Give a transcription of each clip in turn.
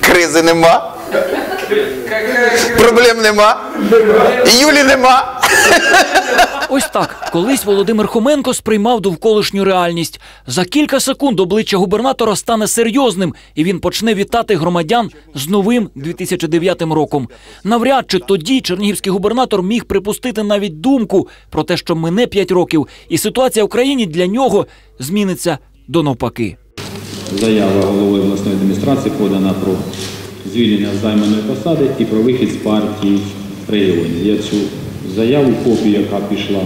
Кризи нема. Проблем нема. Юлі нема. Ось так колись Володимир Хоменко сприймав довколишню реальність. За кілька секунд обличчя губернатора стане серйозним, і він почне вітати громадян з новим 2009 роком. Навряд чи тоді чернігівський губернатор міг припустити навіть думку про те, що мине 5 років, і ситуація в країні для нього зміниться до навпаки. Заява голови обласної адміністрації подана про звільнення з займаної посади і про вихід з партії регіонів. Я цю заяву, копію, яка пішла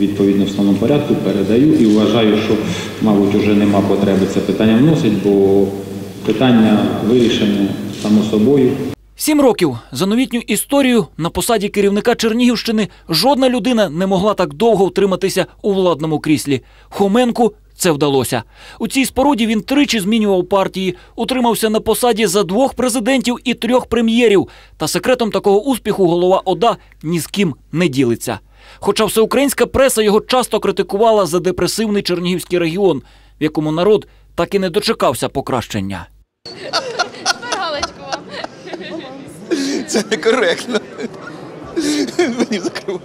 відповідно в встановленому порядку, передаю і вважаю, що, мабуть, вже нема потреби це питання вносити, бо питання вирішене само собою. Сім років за новітню історію на посаді керівника Чернігівщини жодна людина не могла так довго втриматися у владному кріслі. Хоменку це вдалося. У цій споруді він тричі змінював партії, утримався на посаді за двох президентів і трьох прем'єрів. Та секретом такого успіху голова ОДА ні з ким не ділиться. Хоча всеукраїнська преса його часто критикувала за депресивний чернігівський регіон, в якому народ так і не дочекався покращення. Це некоректно. Мені закрив.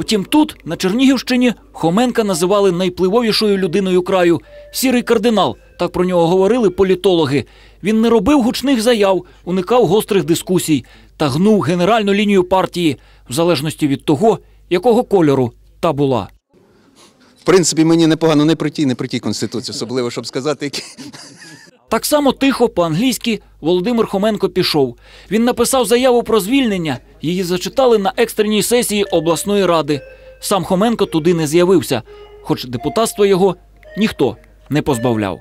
Втім, тут, на Чернігівщині, Хоменка називали найпливовішою людиною краю. Сірий кардинал, так про нього говорили політологи. Він не робив гучних заяв, уникав гострих дискусій та гнув генеральну лінію партії, в залежності від того, якого кольору та була. В принципі, мені непогано не при тій, не при тій конституції, особливо, щоб сказати, які. Так само тихо, по-англійськи, Володимир Хоменко пішов. Він написав заяву про звільнення. Її зачитали на екстреній сесії обласної ради. Сам Хоменко туди не з'явився, хоч депутатство його ніхто не позбавляв.